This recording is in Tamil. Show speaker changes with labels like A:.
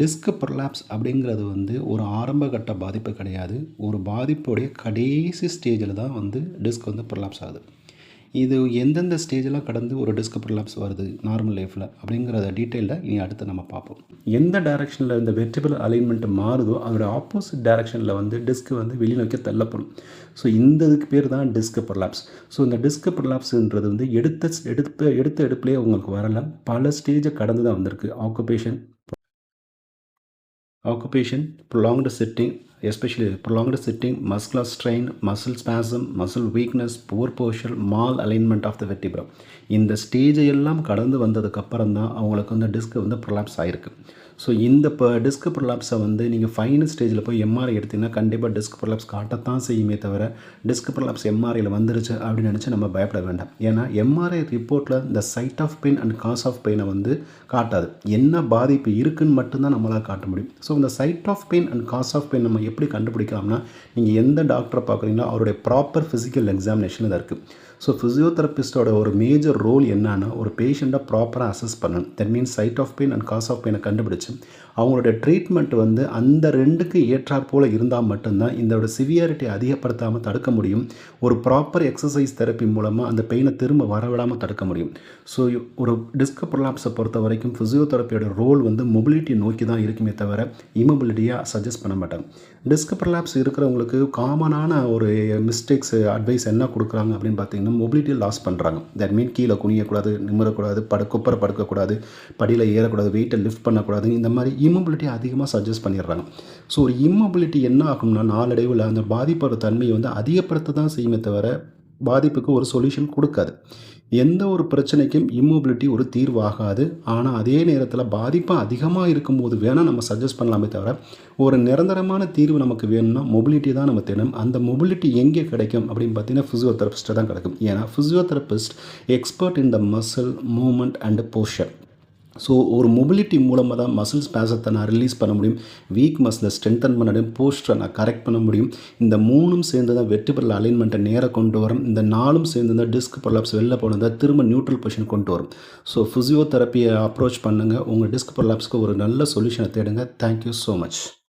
A: டிஸ்க் ப்ரொலாப்ஸ் அப்படிங்கிறது வந்து ஒரு ஆரம்பகட்ட பாதிப்பு கிடையாது. ஒரு பாதிப்புடைய கடைசி ஸ்டேஜில் தான் வந்து டிஸ்க் வந்து ப்ரொலாப்ஸ் ஆகுது. இது எந்தெந்த ஸ்டேஜெலாம் கடந்து ஒரு டிஸ்க் ப்ரொலாப்ஸ் வருது நார்மல் லைஃப்பில் அப்படிங்கிறத டீட்டெயிலில் இனி அடுத்து நம்ம பார்ப்போம். எந்த டைரெக்ஷனில் இந்த வெர்டிபிள் அலைன்மெண்ட் மாறுதோ அதோட ஆப்போசிட் டேரெக்ஷனில் வந்து டிஸ்க் வந்து வெளிநோக்கி தள்ளப்படும். ஸோ இந்த இதுக்கு பேர் தான் டிஸ்க் ப்ரலாப்ஸ் ஸோ இந்த டிஸ்க் ப்ரலாப்ஸுன்றது வந்து எடுத்த எடுத்த எடுத்த எடுப்புலேயே உங்களுக்கு வரல. பல ஸ்டேஜை கடந்து தான் வந்திருக்கு. Occupation occupation prolonged sitting especially prolonged sitting muscular strain muscle spasm muscle weakness poor posture mal alignment of the vertebra. இந்த ஸ்டேஜை எல்லாம் கடந்து வந்ததுக்கப்புறம் தான் அவங்களுக்கு வந்து டிஸ்க் வந்து ப்ரொலாப்ஸ் ஆகிருக்கு ஸோ இந்த இப்போ டிஸ்க் ப்ரொலாப்ஸை வந்து நீங்கள் ஃபைனல் ஸ்டேஜில் போய் எம்ஆர்ஐ எடுத்தீங்கன்னா கண்டிப்பாக டிஸ்க் ப்ரொலாப்ஸ் காட்டத்தான் செய்யுமே தவிர டிஸ்க் ப்ரொலாப்ஸ் எம்ஆர்ஐயில் வந்துருச்சு அப்படின்னு நினச்சி நம்ம பயப்பட வேண்டாம். ஏன்னா எம்ஆர்ஐ ரிப்போர்ட்டில் இந்த site of pain and cause of பெயினை வந்து காட்டாது. என்ன பாதிப்பு இருக்குன்னு மட்டும்தான் நம்மளால் காட்ட முடியும். ஸோ இந்த site of pain and cause of pain நம்ம எப்படி கண்டுபிடிக்கலாம்னா நீங்கள் எந்த டாக்டரை பார்க்குறீங்களோ அவருடைய ப்ராப்பர் ஃபிசிக்கல் எக்ஸாமினேஷன் இதாக இருக்குது ஸோ ஃபிசியோதெரபிஸ்டோட ஒரு மேஜர் ரோல் என்னன்னா ஒரு பேஷண்ட்டை ப்ராப்பராக அசஸ் பண்ணணும். That means site of pain and cause of பெயினை கண்டுபிடிச்சு அவங்களுடைய ட்ரீட்மெண்ட் வந்து அந்த ரெண்டுக்கு ஏற்றாற் போல் இருந்தால் மட்டும்தான் இதோட சிவியாரிட்டி அதிகப்படுத்தாமல் தடுக்க முடியும். ஒரு ப்ராப்பர் எக்ஸசைஸ் தெரப்பி மூலமாக அந்த பெயினை திரும்ப வரவிடாமல் தடுக்க முடியும். ஸோ ஒரு டிஸ்க் ப்ரொலாப்ஸை பொறுத்த வரைக்கும் ஃபிசியோதெரப்பியோட ரோல் வந்து மொபிலிட்டி நோக்கி தான் இருக்குமே தவிர இமொபிலிட்டியாக சஜஸ்ட் பண்ண மாட்டாங்க. டிஸ்க் ப்ரொலாப்ஸ் இருக்கிறவங்களுக்கு காமனான ஒரு மிஸ்டேக்ஸ் அட்வைஸ் என்ன கொடுக்குறாங்க அப்படின்னு பார்த்தீங்கன்னா மொபிலிட்டி லாஸ் பண்ணுறாங்க தட் மீன் கீழே குனியக்கூடாது நிமிரக்கூடாது படு குப்பரை படுக்கக்கூடாது படியில் ஏறக்கூடாது வெயிட்டை லிஃப்ட் பண்ணக்கூடாது இந்த மாதிரி இம்மொபிலிட்டி அதிகமாக சஜஸ்ட் பண்ணிடுறாங்க. ஸோ ஒரு இம்மொபிலிட்டி என்ன ஆகும்னா நாளடைவில் அந்த பாதிப்போட தன்மையை வந்து அதிகப்படுத்த தான் செய்யுமே தவிர பாதிப்புக்கு ஒரு சொல்யூஷன் கொடுக்காது. எந்த ஒரு பிரச்சனைக்கும் இம்மோபிலிட்டி ஒரு தீர்வாகாது. ஆனால் அதே நேரத்தில் பாதிப்பு அதிகமாக இருக்கும்போது வேணால் நம்ம சஜஸ்ட் பண்ணலாமே தவிர ஒரு நிரந்தரமான தீர்வு நமக்கு வேணும்னா மொபிலிட்டி தான் நம்ம தேடும் அந்த மொபிலிட்டி எங்கே கிடைக்கும் அப்படின்னு பார்த்தீங்கன்னா ஃபிசியோதெரபிஸ்ட்டை தான் கிடைக்கும். ஏன்னா physiotherapist expert in the muscle movement and posture so ஒரு மொபிலிட்டி மூலமாக தான் மசில் ஸ்பேசத்தை நான் ரிலீஸ் பண்ண முடியும். வீக் மசிலை ஸ்ட்ரென்தன் பண்ண முடியும். போஸ்டரை நான் கரெக்ட் பண்ண முடியும். இந்த மூணும் சேர்ந்து தான் வெட்டிபிள் அலைன்மெண்ட்டை நேராக கொண்டு வரும். இந்த நாலும் சேர்ந்து தான் டிஸ்க் ப்ரொலாப்ஸ் வெளில போனதை திரும்ப நியூட்ரல் பொசிஷன் கொண்டு வரும். ஸோ ஃபிசியோதெரப்பியை அப்ரோச் பண்ணுங்கள் உங்கள் டிஸ்க் ப்ரொலாப்ஸ்க்கு ஒரு நல்ல சொல்யூஷனை தேடுங்க. Thank you so much